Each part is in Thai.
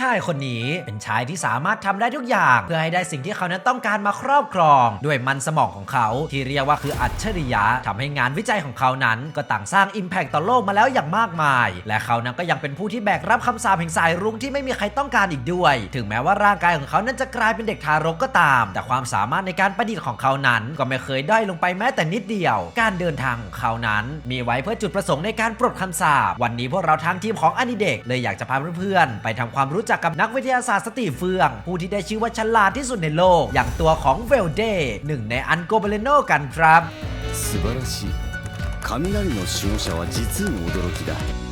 ชายคนนี้เป็นชายที่สามารถทำได้ทุกอย่าง เพื่อให้ได้สิ่งที่เขานั้นต้องการมาครอบครอง ด้วยมันสมองของเขาที่เรียกว่าคืออัจฉริยะทำให้งานวิจัยของเขานั้น ก็ต่างสร้างอิมแพ t ต่อโลกมาแล้วอย่างมากมาย และเขานั้นก็ยังเป็นผู้ที่แบกรับคำสาปแห่งสายรุ้งที่ไม่มีใครต้องการอีกด้วย ถึงแม้ว่าร่างกายของเขานั้นจะกลายเป็นเด็กทารกก็ตาม แต่ความสามารถในการประดิษฐ์ของเขานั้น ก็ไม่เคยด้อยลงไปแม้แต่นิดเดียว การเดินทางของเขานั้น มีไว้เพื่อจุดประสงค์ในการปลดคำสาปวันนี้พวกเราทางทีมของอนิเด็กเลยอยากจะพาเพื่อนๆไปทำความรู้จักกับนักวิทยาศาสตร์สติเฟือง ผู้ที่ได้ชื่อว่าฉลาดที่สุดในโลก อย่างตัวของเวลเดหนึ่งในอันโกเบเลโนกันครับ 素晴らしい雷の守護者は実に驚きだ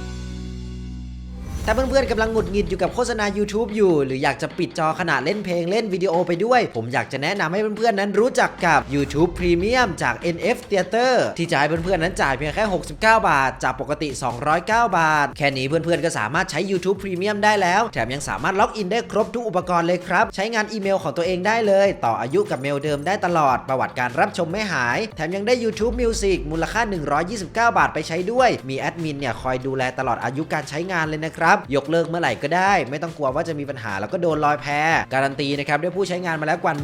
ถ้าเพื่อนๆกำลังหงุดหงิดอยู่กับโฆษณา YouTube อยู่ หรืออยากจะปิดจอขณะเล่นเพลงเล่นวิดีโอไปด้วย ผมอยากจะแนะนำให้เพื่อนๆนั้นรู้จักกับ YouTube Premium จาก NF Theater ที่จะให้เพื่อนๆนั้นจ่ายเพียงแค่ 69 บาท จากปกติ 209 บาท แค่นี้เพื่อนๆก็สามารถใช้ YouTube Premium ได้แล้ว แถมยังสามารถล็อกอินได้ครบทุกอุปกรณ์เลยครับ ใช้งานอีเมลของตัวเองได้เลย ต่ออายุกับเมลเดิมได้ตลอด ประวัติการรับชมไม่หาย แถมยังได้ YouTube Music มูลค่า 129 บาทไปใช้ด้วย มีแอดมินเนี่ยคอยดูแลตลอดอายุการใช้งานเลยนะครับยกเลิกเมื่อไหร่ก็ได้ ไม่ต้องกลัวว่าจะมีปัญหาแล้วก็โดนลอยแพการันตีนะครับด้วยผู้ใช้งานมาแล้วกว่า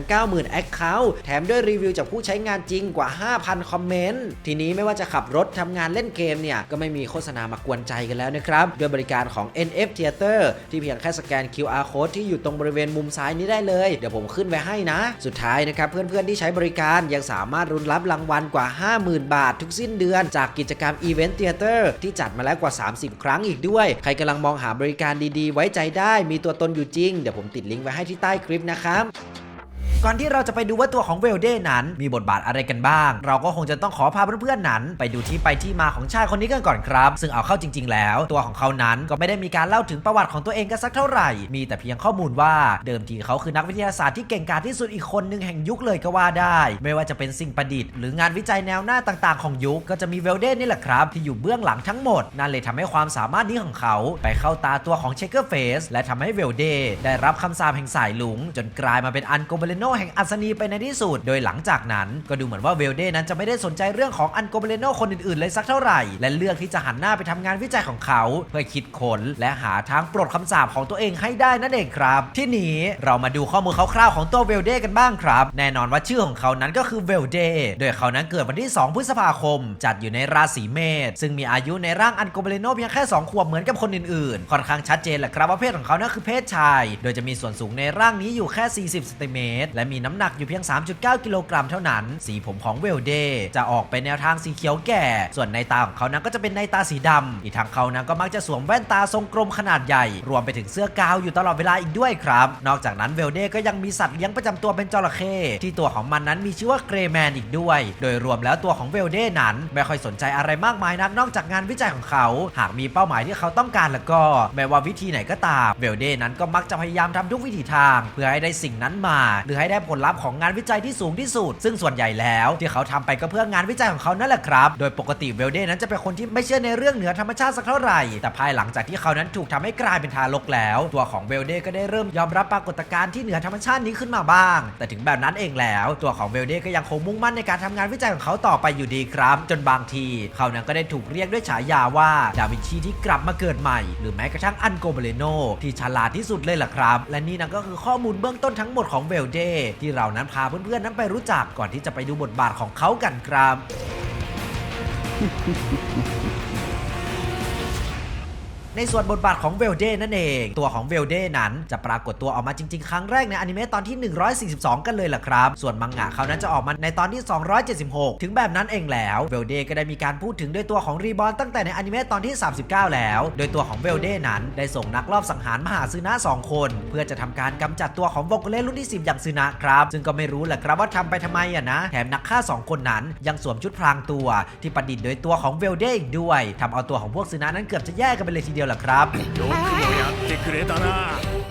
190,000 Account แถมด้วยรีวิวจากผู้ใช้งานจริงกว่า 5,000 คอมเมนต์ ทีนี้ไม่ว่าจะขับรถทำงานเล่นเกมเนี่ย ก็ไม่มีโฆษณามากวนใจกันแล้วนะครับ ด้วยบริการของ NF Theater ที่เพียงแค่สแกน QR code ที่อยู่ตรงบริเวณมุมซ้ายนี้ได้เลย เดี๋ยวผมขึ้นไว้ให้นะ สุดท้ายนะครับ เพื่อนๆที่ใช้บริการยังสามารถรุนรับรางวัลกว่า 50,000 บาททุกสิ้นเดือน จากกิจกรรม Event Theater ที่จัดมาแล้วกว่า 30 ครั้งอีกด้วย ใครกำลังมองหาบริการดีๆ ไว้ใจได้มีตัวตนอยู่จริง เดี๋ยวผมติดลิงก์ไว้ให้ที่ใต้คลิปนะครับ ก่อนที่เราจะไปดูว่าตัวของเวลเดนั้น มีบทบาทอะไรกันบ้าง เราก็คงจะต้องขอพาเพื่อนๆนั้น ไปดูที่ไปที่มาของชายคนนี้กันก่อนครับ ซึ่งเอาเข้าจริง ๆ แล้ว ตัวของเขานั้นก็ไม่ได้มีการเล่าถึงประวัติของตัวเองกันสักเท่าไหร่ มีแต่เพียงข้อมูลว่าเดิมทีเขาคือนักวิทยาศาสตร์ที่เก่งกาจที่สุดอีกคนหนึ่งแห่งยุคเลยก็ว่าได้ ไม่ว่าจะเป็นสิ่งประดิษฐ์หรืองานวิจัยแนวหน้าต่างๆของยุคก็จะมีเวลเดนี่แหละครับ ที่อยู่เบื้องหลังทั้งหมด นั่นเลยทำให้ความสามารถนี้ของเขา ไปเข้าตาตัวของเชคเกอร์เฟสและทำให้เวลเดได้รับคำสาปแห่งสายลุง จนกลายมาเป็นอันโกเบเลโนแห่งอัศนีไปในที่สุด โดยหลังจากนั้นก็ดูเหมือนว่าเวลเดนั้นจะไม่ได้สนใจเรื่องของอันโกเบเลโนคนอื่น ๆ เลยสักเท่าไหร่ และเลือกที่จะหันหน้าไปทำงานวิจัยของเขา เพื่อคิดค้นและหาทางปลดคำสาปของตัวเองให้ได้นั่นเองครับ ที่นี้เรามาดูข้อมูลคร่าวๆของตัวเวลเดกันบ้างครับ แน่นอนว่าชื่อของเขานั้นก็คือเวลเดโดยเขานั้นเกิดวันที่ 2 พฤษภาคม จัดอยู่ในราศีเมษซึ่งมีอายุในร่างอันโกเบเลโนเพียงแค่2ขวบเหมือนกับคนอื่น ๆ ค่อนข้างชัดเจนแหละครับว่าเพศของเขานั้นคือเพศชาย โดยจะมีส่วนสูงในร่างนี้อยู่แค่ 40ซนติเมตรและมีน้ำหนักอยู่เพียง 3.9 กิโลกรัมเท่านั้น สีผมของเวลเดจะออกไปแนวทางสีเขียวแก่ ส่วนในตาของเขานั้นก็จะเป็นในตาสีดำอีกทางเขานั้นก็มักจะสวมแว่นตาทรงกลมขนาดใหญ่ รวมไปถึงเสื้อกาวอยู่ตลอดเวลาอีกด้วยครับ นอกจากนั้นเวลเดก็ยังมีสัตว์เลี้ยงประจำตัวเป็นจระเข้ที่ตัวของมันนั้นมีชื่อว่าเกรแมนอีกด้วย โดยรวมแล้วตัวของเวลเดนั้น ไม่ค่อยสนใจอะไรมากมายนักนอกจากงานวิจัยของเขา หากมีเป้าหมายที่เขาต้องการแล้วก็ไม่ว่าวิธีไหนก็ตามเวลเดนั้นก็มักจะพยายามทำทุกวิถีทาง เพื่อให้ได้สิ่งนั้นมา หรือให้ได้ผลลัพธ์ของงานวิจัยที่สูงที่สุด ซึ่งส่วนใหญ่แล้วที่เขาทำไปก็เพื่องานวิจัยของเขานั่นแหละครับ โดยปกติเวลเดนั้นจะเป็นคนที่ไม่เชื่อในเรื่องเหนือธรรมชาติสักเท่าไหร่ แต่ภายหลังจากที่เขานั้นถูกทำให้กลายเป็นทารกแล้ว ตัวของเวลเดก็ได้เริ่มยอมรับปรากฏการณ์ที่เหนือธรรมชาตินี้ขึ้นมาบ้าง แต่ถึงแบบนั้นเองแล้ว ตัวของเวลเดก็ยังคงมุ่งมั่นในการทำงานวิจัยของเขาต่อไปอยู่ดีครับ จนบางทีเขานั้นก็ได้ถูกเรียกด้วยฉายาว่าดาวินชีที่กลับมาเกิดใหม่ หรือแม้กระทั่งอันโกเบเลโนที่ฉลาดที่สุดเลยล่ะครับ และนี่นั่นก็คือข้อมูลเบื้องต้นทั้งหมดของเวลเดที่เรานั้นพาเพื่อนๆนั้นไปรู้จักก่อนที่จะไปดูบทบาทของเขากันครับ ในส่วนบทบาทของเวลเดนั่นเอง ตัวของเวลเดนั้นจะปรากฏตัวออกมาจริง ๆ ครั้งแรกในอนิเมะตอนที่ 142 กันเลยล่ะครับ ส่วนมังงะเขานั้นจะออกมาในตอนที่ 276 ถึงแบบนั้นเองแล้วเวลเดก็ได้มีการพูดถึงด้วยตัวของรีบอลตั้งแต่ในอนิเมะตอนที่ 39 แล้ว โดยตัวของเวลเดนั้นได้ส่งนักลอบสังหารมหาซึนะ2คน เพื่อจะทำการกำจัดตัวของโวกเล่รุ่นที่ 10 อย่างซึนะครับ ซึ่งก็ไม่รู้แหละครับว่าทำไปทำไมอะนะ แถมนักฆ่า 2 คนนั้น ยังสวมชุดพรางตัว ที่ประดิษฐ์โดยตัวของเวลเดอีกด้วยทำเอาตัวของพวกซึนะนั้นเกือบจะแยกกันไปเลยทีเดียวดียวล่ะครับ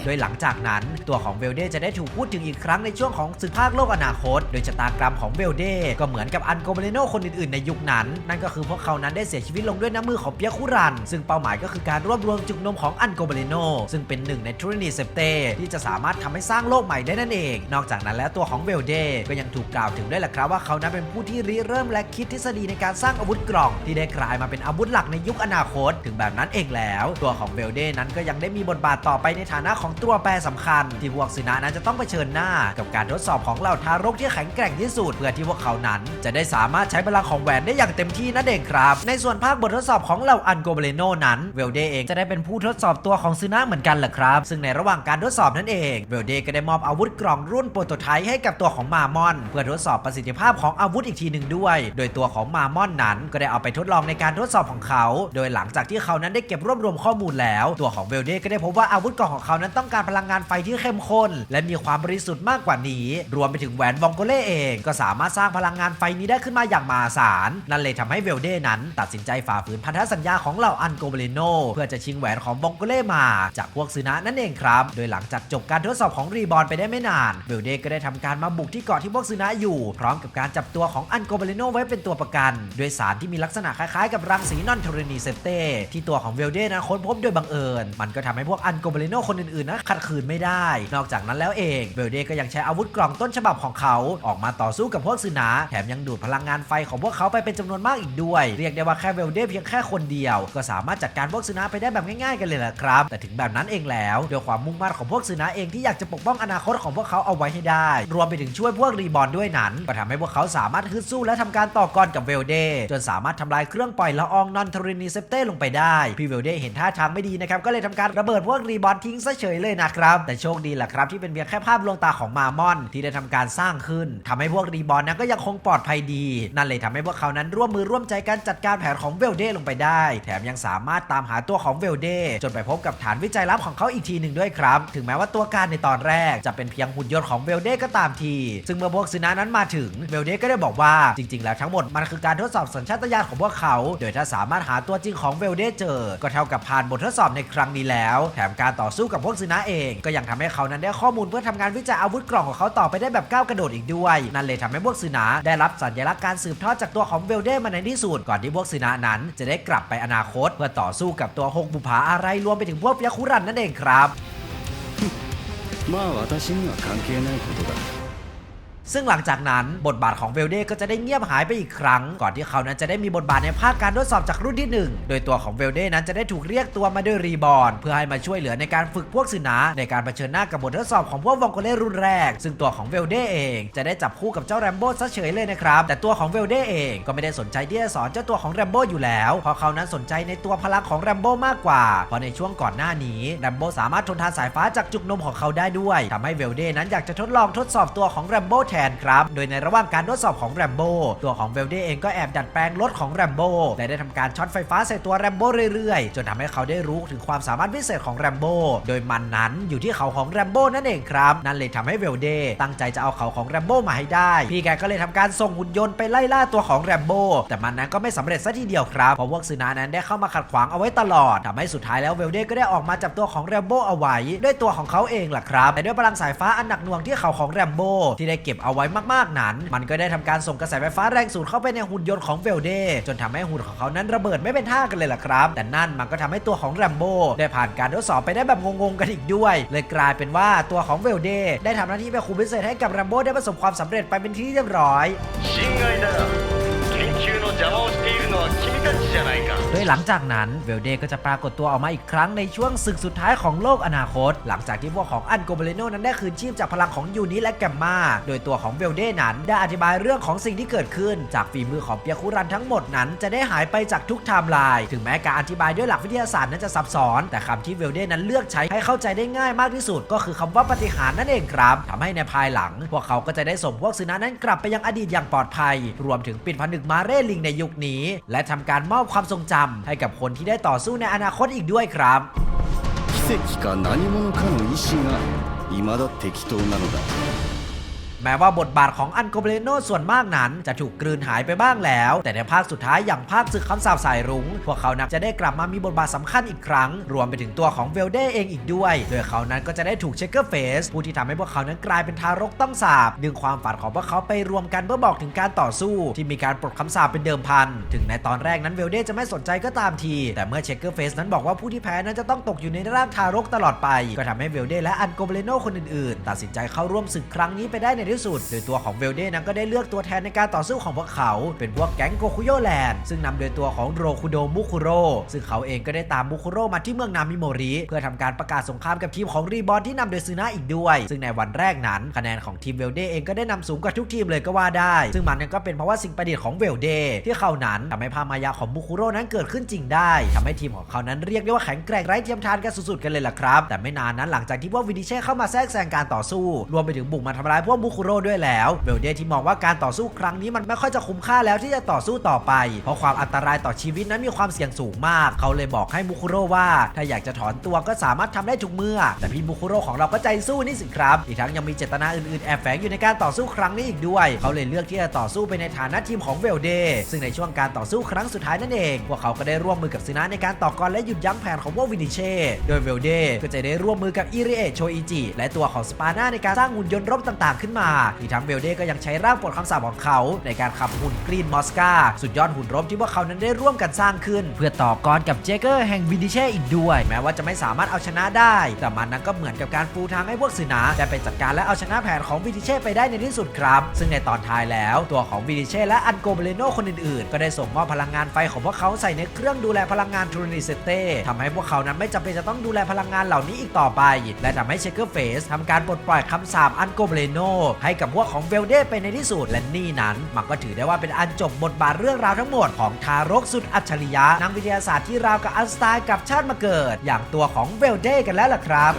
โดยหลังจากนั้นตัวของเวลเดจะได้ถูกพูดถึงอีกครั้งในช่วงของสึกภาคโลกอนาคต โดยชะตากรรมของเวลเดก็เหมือนกับอันโกเบเลโนคนอื่นๆในยุคนั้น นั่นก็คือพวกเขานั้นได้เสียชีวิตลงด้วยน้ำมือของเปียคุรัน ซึ่งเป้าหมายก็คือการรวบรวมจุกนมของอันโกเบเลโนซึ่งเป็นหนึ่งในทรินิเซปเตที่จะสามารถทำให้สร้างโลกใหม่ได้นั่นเอง นอกจากนั้นแล้วตัวของเวลเดก็ยังถูกกล่าวถึงด้วยแหละครับว่าเขานั้นเป็นผู้ที่ริเริ่มและคิดทฤษฎีในการสร้างอาวุธกล่อง ที่ได้กลายมาเป็นอาวุธหลักในยุคอนาคต ถึงแบบนั้นเองแล้ว ตัวของเวลเดนั้นก็ยังได้มีบทบาทต่อไปในฐานะของตัวแปรสำคัญ ที่พวกสินะนั้นจะต้องเผชิญหน้ากับการทดสอบของเหล่าทารกที่แข็งแกร่งที่สุดเพื่อที่พวกเขานั้น จะได้สามารถใช้พลังของแหวนได้อย่างเต็มที่นั่นเองครับ ในส่วนภาคบททดสอบของเหล่าอันโกเบเลโนนั้นเวลเดเองจะได้เป็นผู้ทดสอบตัวของซึนะเหมือนกันแหละครับ ซึ่งในระหว่างการทดสอบนั่นเองเวลเดก็ได้มอบอาวุธกล่องรุ่นโปรโตไทป์ให้กับตัวของมามอน เพื่อทดสอบประสิทธิภาพของอาวุธอีกทีหนึ่งด้วย โดยตัวของมามอนนั้น ก็ได้เอาไปทดลองในการทดสอบของเขา โดยหลังจากที่เขานั้นได้เก็บรวบรวมข้อมูลแล้ว ตัวของเวลเดก็ได้พบว่าอาวุธกล่องของเขานั้นต้องการพลังงานไฟที่เข้มข้น และมีความบริสุทธิ์มากกว่านี้ รวมไปถึงแหวนวองโกเล่เอง ก็สามารถสร้างพลังงานไฟนี้ได้ขึ้นมาอย่างมหาศาล นั่นเลยทำให้เวลเดนั้น ตัดสินใจฝ่าฝืนพันธสัญญาของเหล่าอันโกเบเลโนเพื่อจะชิงแหวนของวองโกเล่มา จากพวกซึนะนั่นเองครับ โดยหลังจากจบการทดสอบของรีบอลไปได้ไม่นานเวลเดก็ได้ทำการมาบุกที่เกาะที่พวกซึนะอยู่ พร้อมกับการจับตัวของอันโกเบเลโนไว้เป็นตัวประกันโดยสารที่มีลักษณะคล้ายๆกับรังสีนอนเทรนีเซเตที่ตัวของเวลเดนั้นค้นพบโดยบังเอิญ มันก็ทำให้พวกอันโกเบเลโนคนอื่นนั้นขัดขืนไม่ได้ นอกจากนั้นแล้วเองเวลเดก็ยังใช้อาวุธกล่องต้นฉบับของเขา ออกมาต่อสู้กับพวกซึนะแถมยังดูดพลังงานไฟของพวกเขาไปเป็นจำนวนมากอีกด้วย เรียกได้ว่าแค่เวลเดเพียงแค่คนเดียว ก็สามารถจัดการพวกซึนะไปได้แบบง่ายๆกันเลยแหละครับ แต่ถึงแบบนั้นเองแล้วด้วยความมุ่งมั่นของพวกซึนะเองที่อยากจะปกป้องอนาคตของพวกเขาเอาไว้ให้ได้ รวมไปถึงช่วยพวกรีบอลด้วยนั้น ก็ทำให้พวกเขาสามารถฮึดสู้และทำการต่อกรกับเวลเดจนสามารถทำลายเครื่องปล่อยละอองนอนทรินีเซปเตลงไปได้พี่เวลเดเห็นท่าทางไม่ดีนะครับก็เลยทำการระเบิดพวกรีบอลทิ้งซะเฉยเลยนะครับ แต่โชคดีแหละครับ ที่เป็นเพียงแค่ภาพลวงตาของมามอน ที่ได้ทำการสร้างขึ้นทำให้พวกรีบอลนั้นก็ยังคงปลอดภัยดี นั่นเลยทำให้พวกเขานั้นร่วมมือร่วมใจกันจัดการแผนของเวลเดลงไปได้ แถมยังสามารถตามหาตัวของเวลเดจนไปพบกับฐานวิจัยลับของเขาอีกทีหนึ่งด้วยครับ ถึงแม้ว่าตัวการในตอนแรกจะเป็นเพียงหุ่นยนต์ของเวลเดก็ตามที ซึ่งเมื่อพวกซึนานั้นมาถึงเวลเดก็ได้บอกว่าจริง ๆ แล้วทั้งหมดมันคือการทดสอบสัญชาตญาณของพวกเขา โดยถ้าสามารถหาตัวจริงของเวลเดเจอ ก็เท่ากับผ่านบททดสอบในครั้งนี้แล้ว แถมการต่อสู้กับพวกซึนาเอง ก็ยังทำให้เขานั้นได้ข้อมูลเพื่อทำงานวิจัยอาวุธกล่องของเขาต่อไปได้แบบก้าวกระโดดอีกด้วย นั่นเลยทำให้พวกซึนาได้รับสัญลักษณ์การสืบทอดจากตัวของเวลเดมาในที่สุดก่อนที่พวกซึนานั้นจะได้กลับไปอนาคต เพื่อต่อสู้กับตัวหกบุภาอะไรรวมไปถึงพวกยาคุรันนั่นเองครับ まあ私には関係ないことだ ซึ่งหลังจากนั้นบทบาทของเวลเดก็จะได้เงียบหายไปอีกครั้ง ก่อนที่เขานั้นจะได้มีบทบาทในภาคการทดสอบจากรุ่นที่ 1 โดยตัวของเวลเดนั้นจะได้ถูกเรียกตัวมาด้วยรีบอนเพื่อให้มาช่วยเหลือในการฝึกพวกสินะในการเผชิญหน้ากับบททดสอบของพวกวองโกเล่รุ่นแรก ซึ่งตัวของเวลเดเองจะได้จับคู่กับเจ้าแรมโบ้ซะเฉยเลยนะครับแต่ตัวของเวลเดเองก็ไม่ได้สนใจที่จะสอนเจ้าตัวของแรมโบ้อยู่แล้วเพราะเขานั้นสนใจในตัวพลังของแรมโบ้มากกว่าเพราะในช่วงก่อนหน้านี้แรมโบ้สามารถทนทานสายฟ้าจากจุกนมของเขาได้ด้วยทำให้เวลเดนั้นอยากจะทดลองทดสอบตัวของแรมโบ้แทนครับ โดยในระหว่างการทดสอบของแรมโบ้ตัวของเวลเดเองก็แอบดัดแปลงรถของแรมโบ้และได้ทำการช็อตไฟฟ้าใส่ตัวแรมโบ้เรื่อยๆ จนทำให้เขาได้รู้ถึงความสามารถพิเศษของแรมโบ้โดยมันนั้นอยู่ที่เขาของแรมโบ้นั่นเองครับ นั่นเลยทำให้เวลเดตั้งใจจะเอาเขาของแรมโบ้มาให้ได้ พี่แกก็เลยทำการส่งหุ่นยนต์ไปไล่ล่าตัวของแรมโบ้แต่มันนั้นก็ไม่สำเร็จซะทีเดียวครับเพราะพวกซึนานั้นได้เข้ามาขัดขวางเอาไว้ตลอดทำให้สุดท้ายแล้วเวลเดก็ได้ออกมาจับตัวของแรมโบ้เอาไว้ด้วยตัวของเขาเองล่ะครับแต่ด้วยพลังสายฟ้าอันหนักหน่วงที่เขาของแรมโบ้ที่ได้เก็บเอาาไว้มากๆนั้น มันก็ได้ทำการส่งกระแสไฟฟ้าแรงสูดเข้าไปในหุ่นยนต์ของเวลเดจนทำให้หุ่นของเขานั้นระเบิดไม่เป็นท่ากันเลยล่ะครับ แต่นั่นมันก็ทำให้ตัวของแรมโบ้ได้ผ่านการทดสอบไปได้แบบงงๆกันอีกด้วย เลยกลายเป็นว่าตัวของเวลเดได้ทำหน้าที่เป็นครูพิเศษให้กับแรมโบ้ได้ประสบความสำเร็จไปเป็นที่เรียบร้อย โดยหลังจากนั้นเวลเดก็จะปรากฏตัวออกมาอีกครั้งในช่วงศึกสุดท้ายของโลกอนาคต หลังจากที่พวกของอันโกเบเลโนนั้นได้คืนชีพจากพลังของยูนิและแกมมาโดยตัวของเวลเดนั้นได้อธิบายเรื่องของสิ่งที่เกิดขึ้น จากฝีมือของเปียคุรันทั้งหมดนั้นจะได้หายไปจากทุกไทม์ไลน์ถึงแม้การอธิบายด้วยหลักวิทยาศาสตร์นั้นจะซับซ้อน แต่คำที่เวลเดนั้นเลือกใช้ให้เข้าใจได้ง่ายมากที่สุด ก็คือคำว่าปฏิหารนั่นเองครับ ทำให้ในภายหลัง พวกเขาก็จะได้ส่งพวกซึนานั้นกลับไปยังอดีตอย่างปลอดภัย รวมถึงปิดผนึกมาเร่ลิงในยุคนี้และทำการมอบความทรงจำให้กับคนที่ได้ต่อสู้ในอนาคตอีกด้วยครับ 奇跡か何者かの意志が未だ適当なのだ แม้ว่าบทบาทของอันโกเบเลโนส่วนมากนั้น จะถูกกลืนหายไปบ้างแล้ว แต่ในภาคสุดท้ายอย่างภาคศึกคำสาปสายรุง้ง พวกเขานักจะได้กลับมามีบทบาทสำคัญอีกครั้ง รวมไปถึงตัวของเวลเดเองอีกด้วย โดยเขานั้นก็จะได้ถูกเชคเกอร์เฟสผู้ที่ทำให้พวกเขานั้นกลายเป็นทารกต้องสาบดึงความฝันของพวกเขาไปรวมกันเพื่อบอกถึงการต่อสู้ ที่มีการปลดคำสาปเป็นเดิมพัน ถึงในตอนแรกนั้นเวลเดจะไม่สนใจก็ตามที แต่เมื่อเชคเกอร์เฟสนั้นบอกว่าผู้ที่แพ้นั้นจะต้องตกอยู่ในร่างทารกตลอดไป ก็ทำให้เวลเดและอันโกเบเลโนคนอื่นๆ ตัดสินใจเข้าร่วมศึกครั้งนี้ไปได้ในที่สุด โดยตัวของเวลเดนั้นก็ได้เลือกตัวแทนในการต่อสู้ของพวกเขา เป็นพวกแก๊งโกคุโยแลนด์ซึ่งนำโดยตัวของโรคุโดมุคุโร่ซึ่งเขาเองก็ได้ตามมุคุโร่มาที่เมืองนามิโมริเพื่อทำการประกาศสงครามกับทีมของรีบอร์ที่นำโดยซึนะอีกด้วย ซึ่งในวันแรกนั้นคะแนนของทีมเวลเดเองก็ได้นำสูงกว่าทุกทีมเลยก็ว่าได้ ซึ่งมันนั้นก็เป็นเพราะว่าสิ่งประดิษฐ์ของเวลเดที่เขานั้นทำให้พามายาของมุคุโร่นั้นเกิดขึ้นจริงได้ทำให้ทีมของเขานั้นเรียกได้ว่าแข็งแกร่งไร้เทียมทานกันสุดๆกันเลยล่ะครับ แต่ไม่นานนั้นหลังจากที่พวกวินิเช่เข้ามาแทรกแซงการต่อสู้ รวมไปถึงบุกมาทำร้ายพวกมุคโร่ด้วยแล้วเวลเดที่มองว่าการต่อสู้ครั้งนี้มันไม่ค่อยจะคุ้มค่าแล้วที่จะต่อสู้ต่อไป เพราะความอันตรายต่อชีวิตนั้นมีความเสี่ยงสูงมาก เขาเลยบอกให้มุคุโร่ว่า ถ้าอยากจะถอนตัวก็สามารถทำได้ทุกเมื่อ แต่พี่มุคุโร่ของเราก็ใจสู้นี่สิครับ อีกทั้งยังมีเจตนาอื่นๆ แอบแฝงอยู่ในการต่อสู้ครั้งนี้อีกด้วย เขาเลยเลือกที่จะต่อสู้ไปในฐานะทีมของเวลเดซึ่งในช่วงการต่อสู้ครั้งสุดท้ายนั่นเองพวกเขาก็ได้ร่วมมือกับซินะในการต่อกรและหยุดยั้งแผนของพวกวินิเช่โดยเวลเดก็จะได้ร่วมมือกับอิริเอโชอิจิและตัวของสปาน่าในการสร้างหุ่นยนต์รบต่าง ๆขึ้นมาอีกทั้งเวลเด้ก็ยังใช้ร่างปลดคำสาปของเขา ในการขับหุ่นกรีนมอสกาสุดยอดหุ่นรบที่พวกเขานั้นได้ร่วมกันสร้างขึ้น เพื่อต่อกรกับเจเกอร์แห่งวินดิเช่อีกด้วย แม้ว่าจะไม่สามารถเอาชนะได้ แต่มันนั้นก็เหมือนกับการปูทางให้พวกสึนะได้ไปจัดการและเอาชนะแผนของวินดิเช่ไปได้ในที่สุดครับ ซึ่งในตอนท้ายแล้ว ตัวของวินดิเช่และอันโกเบเลโนคนอื่นๆ ก็ได้ส่งมอบพลังงานไฟของพวกเขาใส่ในเครื่องดูแลพลังงานทรูนิเซเต้ทำให้พวกเขานั้นไม่จำเป็นจะต้องดูแลพลังงานเหล่านี้อีกต่อไป และทำให้เชคเกอร์เฟสทำการปลดปล่อยคำสาปอันโกเบเลโนให้กับพวกของเวลเดไปในที่สุดและนี่นั้น มันก็ถือได้ว่าเป็นอันจบบทบาทเรื่องราวทั้งหมดของทารกสุดอัจฉริยะนักวิทยาศาสตร์ที่ราวกับอันสไตน์กับชาติมาเกิด อย่างตัวของเวลเดกันแล้วล่ะครับ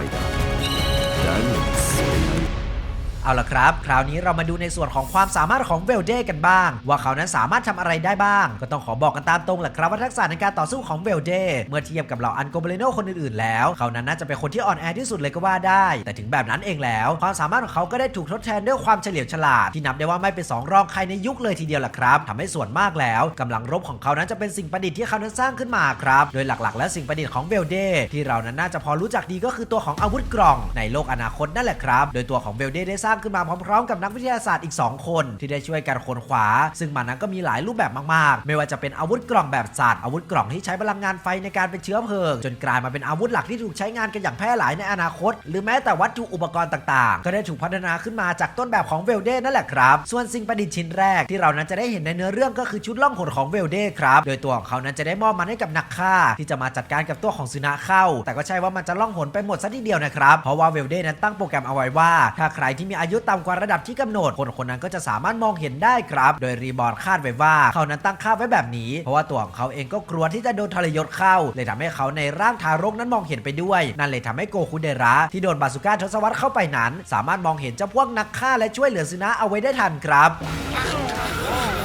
เอาละครับ คราวนี้เรามาดูในส่วนของความสามารถของเวลเดกันบ้าง ว่าเขานั้นสามารถทำอะไรได้บ้าง ก็ต้องขอบอกกันตามตรงแหละครับว่าทักษะในการต่อสู้ของเวลเดเมื่อเทียบกับเหล่าอันโกเบเลโนคนอื่นๆแล้ว เขานั้นน่าจะเป็นคนที่อ่อนแอที่สุดเลยก็ว่าได้ แต่ถึงแบบนั้นเองแล้ว ความสามารถของเขาก็ได้ถูกทดแทนด้วยความเฉลียวฉลาด ที่นับได้ว่าไม่เป็นสองรองใครในยุคเลยทีเดียวแหละครับทำให้ส่วนมากแล้วกำลังรบของเขานั้นจะเป็นสิ่งประดิษฐ์ที่เขานั้นสร้างขึ้นมาครับโดยหลักๆ และสิ่งประดิษฐ์ของเวลเดที่เรานั้นน่าจะพอรู้จักดีก็คือตัวของอาวุธกล่องในโลกอนาคตนั่นแหละครับ โดยตัวของเวลเดได้สร้างขึ้นมาพร้อมๆ กับนักวิทยาศาสตร์อีก 2 คน ที่ได้ช่วยกันค้นคว้าซึ่งมันนั้นก็มีหลายรูปแบบมากๆ ไม่ว่าจะเป็นอาวุธกล่องแบบสัตว์อาวุธกล่องที่ใช้พลังงานไฟในการเป็นเชื้อเพลิง จนกลายมาเป็นอาวุธหลักที่ถูกใช้งานกันอย่างแพร่หลายในอนาคต หรือแม้แต่วัตถุอุปกรณ์ต่างๆ ก็ได้ถูกพัฒนาขึ้นมาจากต้นแบบของเวลเดนั่นแหละครับ ส่วนสิ่งประดิษฐ์ชิ้นแรกที่เรานั้นจะได้เห็นในเนื้อเรื่องก็คือชุดล่องหนของเวลเดครับ โดยตัวของเขานั้นจะได้มอบมันให้กับนักฆ่า ที่จะมาจัดการกับตัวของซึนะเข้า แต่ก็ใช่ว่ามันจะล่องหนไปหมดซะทีเดียวนะครับ เพราะว่าเวลเดนั้นตั้งโปรแกรมเอาไว้ว่า ถ้าใครที่มีอายุต่ำกว่าระดับที่กำหนด คนคนนั้นก็จะสามารถมองเห็นได้ครับ โดยรีบอร์ดคาดไว้ว่าเขานั้นตั้งค่าไว้แบบนี้ เพราะว่าตัวของเขาเองก็กลัวที่จะโดนทรยศเข้า เลยทำให้เขาในร่างทารกนั้นมองเห็นไปด้วย นั่นเลยทำให้โกคุเดระที่โดนบาสุก้าทศวรรษเข้าไปนั้น สามารถมองเห็นเจ้าพวกนักฆ่าและช่วยเหลือซึนะเอาไว้ได้ทันครับ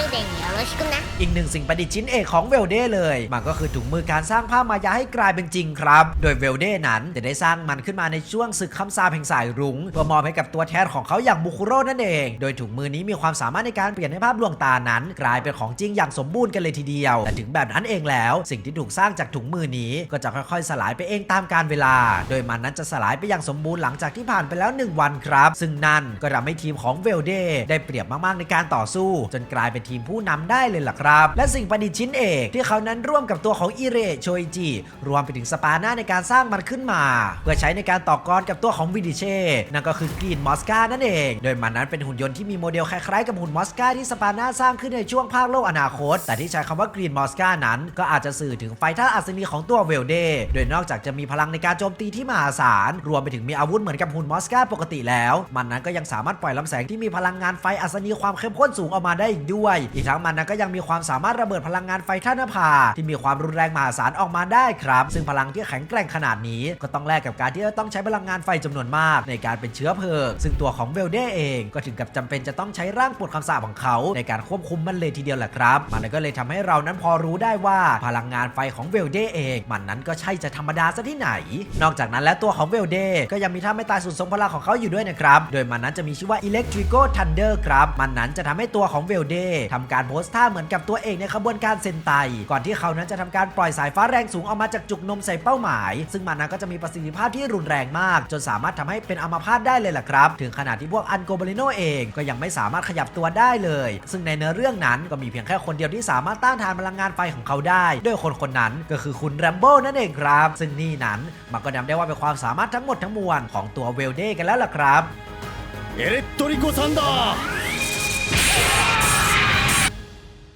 ルデンよろしくな อีกหนึ่งสิ่งประดิษฐ์ชิ้นเอกของเวลเดเลย มันก็คือถุงมือการสร้างผ้ามายาให้กลายเป็นจริงครับ โดยเวลเดนั้นจะได้สร้างมันขึ้นมาในช่วงศึกคำสาปแห่งสายรุ้งเพื่อมอบให้กับตัวแทนของเขาอย่างบุคุโร่นั่นเอง โดยถุงมือนี้มีความสามารถในการเปลี่ยนให้ภาพลวงตานั้น กลายเป็นของจริงอย่างสมบูรณ์กันเลยทีเดียว แต่ถึงแบบนั้นเองแล้ว สิ่งที่ถูกสร้างจากถุงมือนี้ก็จะค่อยๆ สลายไปเองตามกาลเวลา โดยมันนั้นจะสลายไปอย่างสมบูรณ์หลังจากที่ผ่านไปแล้ว 1 วันครับ ซึ่งนั่นก็ทำให้ทีมของเวลเดได้เปรียบมากๆในการต่อสู้ จนกลายเป็น ทีมผู้นำได้เลยล่ะครับ และสิ่งประดิษฐ์ชิ้นเอกที่เขานั้นร่วมกับตัวของอิเรโชอิจิรวมไปถึงสปาน่าในการสร้างมันขึ้นมา เพื่อใช้ในการต่อกรกับตัวของวิดิเช่นั่นก็คือกรีนมอสกานั่นเอง โดยมันนั้นเป็นหุ่นยนต์ที่มีโมเดลคล้ายๆกับหุ่นมอสกาที่สปาน่าสร้างขึ้นในช่วงภาคโลกอนาคต แต่ที่ใช้คำว่ากรีนมอสกานั้น ก็อาจจะสื่อถึงไฟท่าอัศนีของตัวเวลเดโดยนอกจากจะมีพลังในการโจมตีที่มหาศาลรวมไปถึงมีอาวุธเหมือนกับหุ่นมอสกาปกติแล้ว มันนั้นก็ยังสามารถปล่อยลำแสงที่มีพลังงานไฟอัศนีความเข้มข้นสูงออกมาได้อีกด้วยอีกทั้งมันนั้นก็ยังมีความสามารถระเบิดพลังงานไฟท่านภาที่มีความรุนแรงมหาศาลออกมาได้ครับ ซึ่งพลังที่แข็งแกร่งขนาดนี้ก็ต้องแลกกับการที่จะต้องใช้พลังงานไฟจำนวนมาก ในการเป็นเชื้อเพลิง ซึ่งตัวของเวลเดเอง ก็ถึงกับจำเป็นจะต้องใช้ร่างปลดคำสาปของเขา ในการควบคุมมันเลยทีเดียวแหละครับ มันก็เลยทำให้เรานั้นพอรู้ได้ว่าพลังงานไฟของเวลเดเอง มันนั้นก็ใช่จะธรรมดาซะที่ไหน นอกจากนั้นแล้วตัวของเวลเดก็ยังมีท่าไม่ตายสุดทรงพลังของเขาอยู่ด้วยนะครับ โดยมันนั้นจะมีชื่อว่า Electrical Thunder ครับ มันนั้นจะทำให้ตัวของเวลเดทำการโพสท่าเหมือนกับตัวเองในขบวนการเซนไต ก่อนที่เขานั้นจะทำการปล่อยสายฟ้าแรงสูงออกมาจากจุกนมใส่เป้าหมาย ซึ่งมันนั้นก็จะมีประสิทธิภาพที่รุนแรงมาก จนสามารถทำให้เป็นอัมพาตได้เลยล่ะครับ ถึงขนาดที่พวกอันโกเบลิโนเองก็ยังไม่สามารถขยับตัวได้เลย ซึ่งในเนื้อเรื่องนั้นก็มีเพียงแค่คนเดียวที่สามารถต้านทานพลังงานไฟของเขาได้ ด้วยคนคนนั้นก็คือคุณแรมโบ้นั่นเองครับ ซึ่งนี่นั้นมันก็นำได้ว่าเป็นความสามารถทั้งหมดทั้งมวลของตัวเวลเดกันแล้วล่ะครับเอเลตริโกซันดา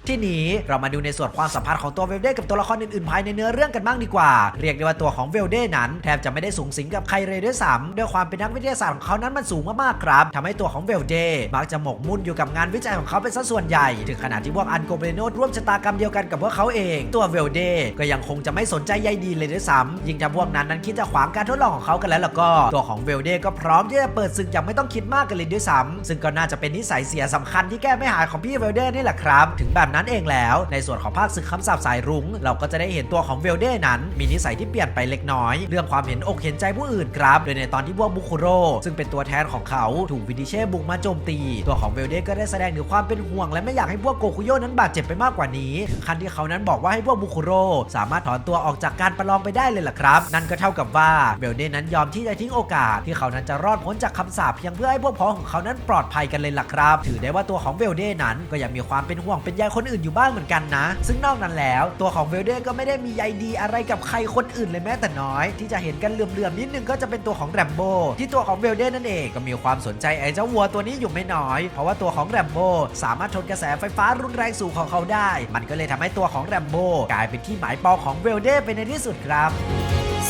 ที่นี้เรามาดูในส่วนความสัมพันธ์ของตัวเวลเดกับตัวละครอื่นๆภายในเนื้อเรื่องกันบ้างดีกว่า เรียกได้ว่าตัวของเวลเดนั้นแทบจะไม่ได้สูงสิงกับใครเลยด้วยซ้ำด้วยความเป็นนักวิทยาศาสตร์ของเขานั้นมันสูงมากๆครับทำให้ตัวของเวลเดมักจะหมกมุ่นอยู่กับงานวิจัยของเขาเป็นสัดส่วนใหญ่ ถึงขนาดที่พวกอันโกเบโนร่วมชะตากรรมเดียวกันกับพวกเขาเอง ตัวเวลเดก็ยังคงจะไม่สนใจใยดีเลยด้วยซ้ำยิ่งถ้าพวกนั้นนั้นคิดจะขวางการทดลองของเขากันแล้วล้วก็ ตัวของเวลเดก็พร้อมที่จะเปิดศึกอย่างไม่ต้องคิดมากกันเลยด้วยซ้ำซึ่งก็น่าจะเป็นนิสัยเสียสำคัญที่แก้ไม่หายของพี่เวลเดนี่แหละครับ ถึงแบบนั้นเองแล้ว ในส่วนของภาคศึกคำสาปสายรุ้ง เราก็จะได้เห็นตัวของเวลเดนั้น มีนิสัยที่เปลี่ยนไปเล็กน้อย เรื่องความเห็นอกเห็นใจผู้อื่นครับ โดยในตอนที่พวกบุคุโรซึ่งเป็นตัวแทนของเขาถูกวิดิเช่บุกมาโจมตี ตัวของเวลเดก็ได้แสดงถึงความเป็นห่วง และไม่อยากให้พวกโกคุโยนั้นบาดเจ็บไปมากกว่านี้ถึงขั้นที่เขานั้นบอกว่าให้พวกบุคุโรสามารถถอนตัวออกจากการประลองไปได้เลยล่ะครับ นั่นก็เท่ากับว่าเวลเดนั้นยอมที่จะทิ้งโอกาสที่เขานั้นจะรอดพ้นจากคำสาปเพียงเพื่อให้พวกพ้องของเขานั้นปลอดภัยกันเลยล่ะครับ ถือได้ว่าตัวของเวลเดนั้นก็ยังมีความเป็นห่วงเป็นใยคนอื่นอยู่บ้างเหมือนกันนะ ซึ่งนอกนั้นแล้ว ตัวของเวลเดก็ไม่ได้มีใยดีอะไรกับใครคนอื่นเลยแม้แต่น้อย ที่จะเห็นกันเหลื่อมๆนิดนึงก็จะเป็นตัวของแรมโบ้ที่ตัวของเวลเดนั่นเองก็มีความสนใจไอ้เจ้าวัวตัวนี้อยู่ไม่น้อย เพราะว่าตัวของแรมโบ้สามารถทนกระแสไฟฟ้ารุนแรงสูงของเขาได้ มันก็เลยทำให้ตัวของแรมโบ้กลายเป็นที่หมายปองของเวลเดไปในที่สุดครับ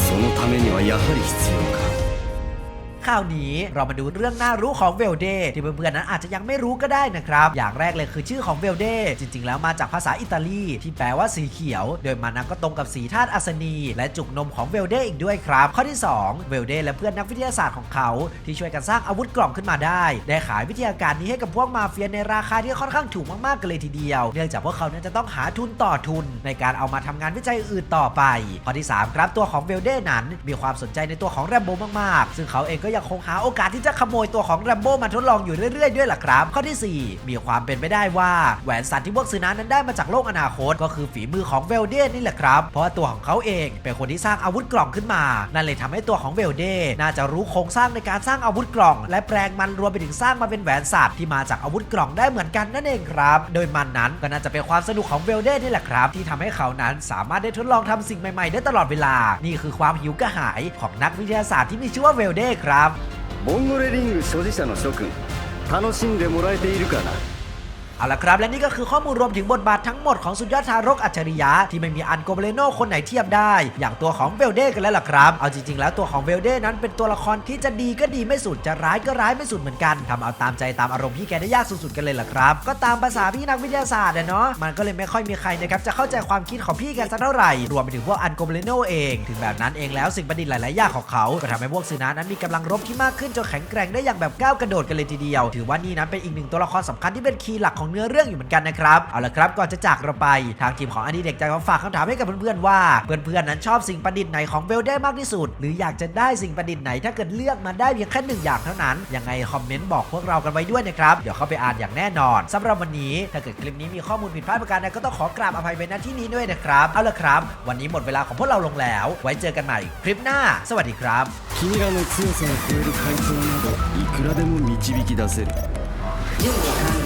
そのためにはやはり必要か คราวนี้ เรามาดูเรื่องน่ารู้ของเวลเดที่เพื่อนๆนั้นอาจจะยังไม่รู้ก็ได้นะครับ อย่างแรกเลยคือชื่อของเวลเดจริง ๆ แล้วมาจากภาษาอิตาลี ที่แปลว่าสีเขียว โดยมันนั้นก็ตรงกับสีธาตุอัศนี และจุกนมของเวลเดอีกด้วยครับ ข้อที่ 2 เวลเดและเพื่อนนักวิทยาศาสตร์ของเขา ที่ช่วยกันสร้างอาวุธกล่องขึ้นมาได้ ได้ขายวิทยาการนี้ให้กับพวกมาเฟียในราคาที่ค่อนข้างถูกมากๆกันเลยทีเดียว เนื่องจากพวกเขานั้นจะต้องหาทุนต่อทุน ในการเอามาทำงานวิจัยอื่นต่อไป ข้อที่ 3 ครับตัวของเวลเดนั้นมีความสนใจในตัวของแรมโบมากๆ ซึ่งเขาเองก็ยังคงหาโอกาสที่จะขโมยตัวของแรมโบ้มาทดลองอยู่เรื่อยๆด้วยล่ะครับ ข้อทีสี่4 มีความเป็นไปได้ว่าแหวนสัตว์ที่พวกซื้อนั้นนั้นได้มาจากโลกอนาคต ก็คือฝีมือของเวลเดนนี่แหละครับ เพราะว่าตัวของเขาเองเป็นคนที่สร้างอาวุธกล่องขึ้นมา นั่นเลยทำให้ตัวของเวลเดนน่าจะรู้โครงสร้างในการสร้างอาวุธกล่อง และแปลงมันรวมไปถึงสร้างมาเป็นแหวนสัตว์ที่มาจากอาวุธกล่องได้เหมือนกันนั่นเองครับ โดยมันนั้นก็น่าจะเป็นความสนุกของเวลเดนนี่แหละครับ ที่ทำให้เขานั้นสามารถได้ทดลองทำสิ่งใหม่ๆ ได้ตลอดเวลา นี่คือความหิวกระหายของนักวิทยาศาสตร์ที่มีชื่อว่าเวลเดครับボンゴレリング所持者の諸君楽しんでもらえているかな？ เอาละครับและนี่ก็คือข้อมูลรวมถึงบทบาททั้งหมดของสุดยอดทารกอัจฉริยะที่ไม่มีอันโกเบเลโนคนไหนเทียบได้ อย่างตัวของเวลเด้กันแล้วล่ะครับ เอาจริงๆ แล้วตัวของเวลเด้นั้นเป็นตัวละครที่จะดีก็ดีไม่สุดจะร้ายก็ร้ายไม่สุดเหมือนกันทำเอาตามใจตามอารมณ์พี่แกได้ยากสุดๆกันเลยล่ะครับ ก็ตามภาษาพี่นักวิทยาศาสตร์อะเนาะมันก็เลยไม่ค่อยมีใครนะครับจะเข้าใจความคิดของพี่แกสักเท่าไหร่รวมไปถึงพวกอันโกเบเลโนเอง ถึงแบบนั้นเองแล้วสิ่งประดิษฐ์หลายๆอย่างของเขาก็ทำให้พวกซื้อนานั้นมีกำลังรบที่มากขึ้นจนแข็งแกร่งได้อย่างแบบก้าวกระโดดกันเลยทีเดียว ถือว่านี่นั้นเป็นอีกหนึ่งตัวละครสำคัญที่เป็นคีย์หลักขอเนื้อเรื่องอยู่เหมือนกันนะครับ เอาละครับก่อนจะจากเราไปทางทีมของอดีเด็กจะมาฝากคำถามให้กับเพื่อนๆว่า เพื่อนๆนั้นชอบสิ่งประดิษฐ์ไหนของเวลได้มากที่สุด หรืออยากจะได้สิ่งประดิษฐ์ไหนถ้าเกิดเลือกมาได้เพียงแค่หนึ่งอย่างเท่านั้น ยังไงคอมเมนต์บอกพวกเรากันไว้ด้วยนะครับ เดี๋ยวเข้าไปอ่านอย่างแน่นอนสำหรับวันนี้ ถ้าเกิดคลิปนี้มีข้อมูลผิดพลาดประการใดก็ต้องขอกราบอภัยไว้ณที่นี้ด้วยนะครับ เอาละครับ วันนี้หมดเวลาของพวกเราลงแล้ว ไว้เจอกันใหม่คลิปหน้า สวัสดีครับ 君らの強さを超える回答などいくらでも導き出せる準備完了 了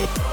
Yeah.